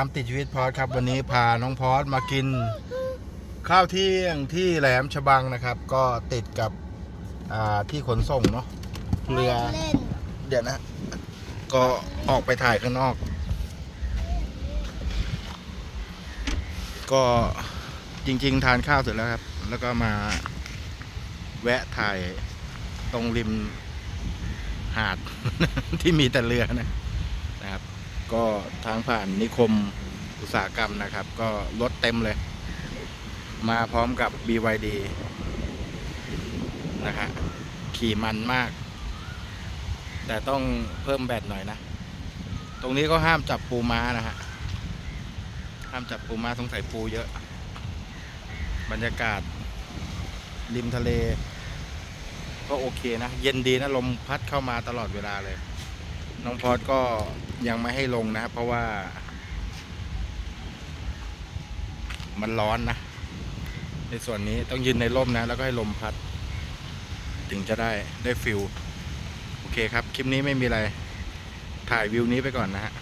ตามติดชีวิตพอดครับวันนี้พาน้องพอดมากิน ข้าวเที่ยงที่แหลมฉบังนะครับ ก็ติดกับที่ขนส่งเนาะเรือเดี๋ยวนะ ก็ออกไปถ่ายข้างนอก ก็จริง ๆ ทานข้าวเสร็จแล้วครับ แล้วก็มาแวะถ่ายตรงริมหาดที่มีแต่เรือนะ ก็ทางผ่านนิคมอุตสาหกรรมนะครับ ก็รถเต็มเลย มาพร้อมกับ BYD นะฮะขี่มันมาก แต่ต้องเพิ่มแบตหน่อยนะ ตรงนี้ก็ห้ามจับปูม้านะฮะ ห้ามจับปูม้าสงสัยปูเยอะ บรรยากาศ ริมทะเล ก็โอเคนะ เย็นดีนะ ลมพัดเข้ามาตลอดเวลาเลย น้องพอดก็ยังไม่ให้ลงนะครับ เพราะว่า มันร้อนนะ ในส่วนนี้ต้องยืนในร่มนะ แล้วก็ให้ลมพัด ถึงจะได้ได้ฟิลโอเคครับ คลิปนี้ไม่มีอะไร ถ่ายวิวนี้ไปก่อนนะฮะ